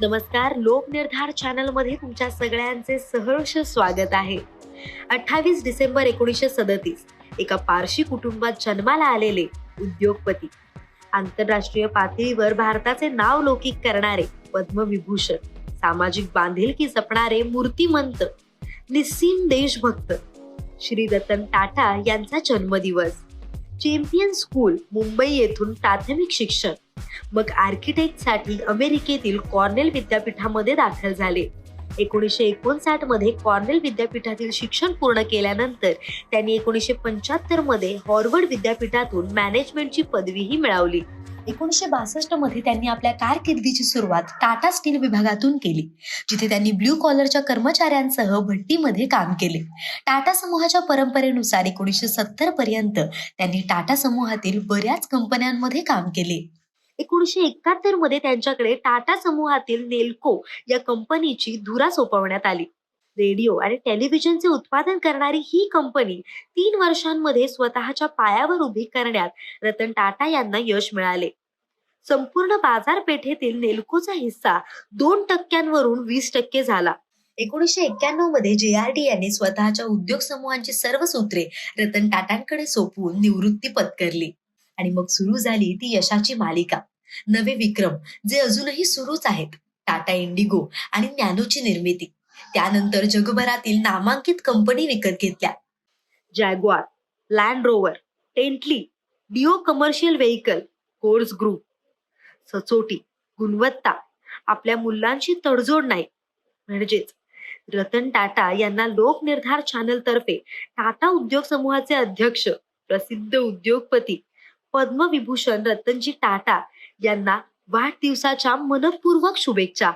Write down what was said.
नमस्कार लोकनिर्धार चॅनलमध्ये तुमच्या सगळ्यांचे सहर्ष स्वागत आहे. अठ्ठावीस डिसेंबर एकोणीसशे सदतीस एका पारशी कुटुंबात जन्माला आलेले उद्योगपती आंतरराष्ट्रीय पातळीवर भारताचे नाव लौकिक करणारे पद्मविभूषण सामाजिक बांधिलकी जपणारे मूर्तिमंत निस्सीम देशभक्त श्री रतन टाटा यांचा जन्मदिवस चॅम्पियन स्कूल मुंबई येथून प्राथमिक शिक्षण मग आर्किटेक्टसाठी अमेरिकेतील कॉर्नेल विद्यापीठामध्ये दाखल झाले. एकोणीसशे एकोणसाठमध्ये कॉर्नेल विद्यापीठातील शिक्षण पूर्ण केल्यानंतर त्यांनी एकोणीसशे पंच्याहत्तरमध्ये हॉर्वर्ड विद्यापीठातून मॅनेजमेंटची पदवीही मिळवली. एकोणीसशे बासष्टमध्ये त्यांनी आपल्या कारकिर्दीची सुरुवात टाटा स्टील विभागातून केली जिथे त्यांनी ब्ल्यू कॉलरच्या कर्मचाऱ्यांसह भट्टीमध्ये काम केले. टाटा समूहाच्या परंपरेनुसार एकोणीसशे सत्तर पर्यंत त्यांनी टाटा समूहातील बऱ्याच कंपन्यांमध्ये काम केले. एकोणीशे एकाहत्तरमध्ये त्यांच्याकडे टाटा समूहातील नेल्को या कंपनीची धुरा सोपवण्यात आली. रेडिओ आणि टेलिव्हिजनचे उत्पादन करणारी ही कंपनी तीन वर्षांमध्ये स्वतःच्या पायावर उभी करण्यात रतन टाटा यांना यश मिळाले. संपूर्ण बाजारपेठेतील नेल्कोचा हिस्सा दोन टक्क्यांवरून वीस टक्के झाला. एकोणीशे एक्क्याण्णवमध्ये जे आर डी यांनी स्वतःच्या उद्योग समूहांची सर्व सूत्रे रतन टाटांकडे सोपवून निवृत्ती पत्करली. आणि मग सुरू झाली ती यशाची मालिका. नवे विक्रम जे अजूनही सुरूच आहेत. टाटा इंडिगो आणि नॅनोची निर्मिती. त्यानंतर जगभरातील नामांकित कंपनी विकत घेतल्या. Jaguar Land rover टेंटली Dio commercial vehicle course group. सचोटी गुणवत्ता आपल्या मुलांशी तडजोड नाही. म्हणजेच रतन टाटा यांना लोकनिर्धार चॅनल तर्फे टाटा उद्योग समूहाचे अध्यक्ष प्रसिद्ध उद्योगपती पद्मविभूषण रतनजी टाटा यांना वाढदिवसाच्या मनपूर्वक शुभेच्छा.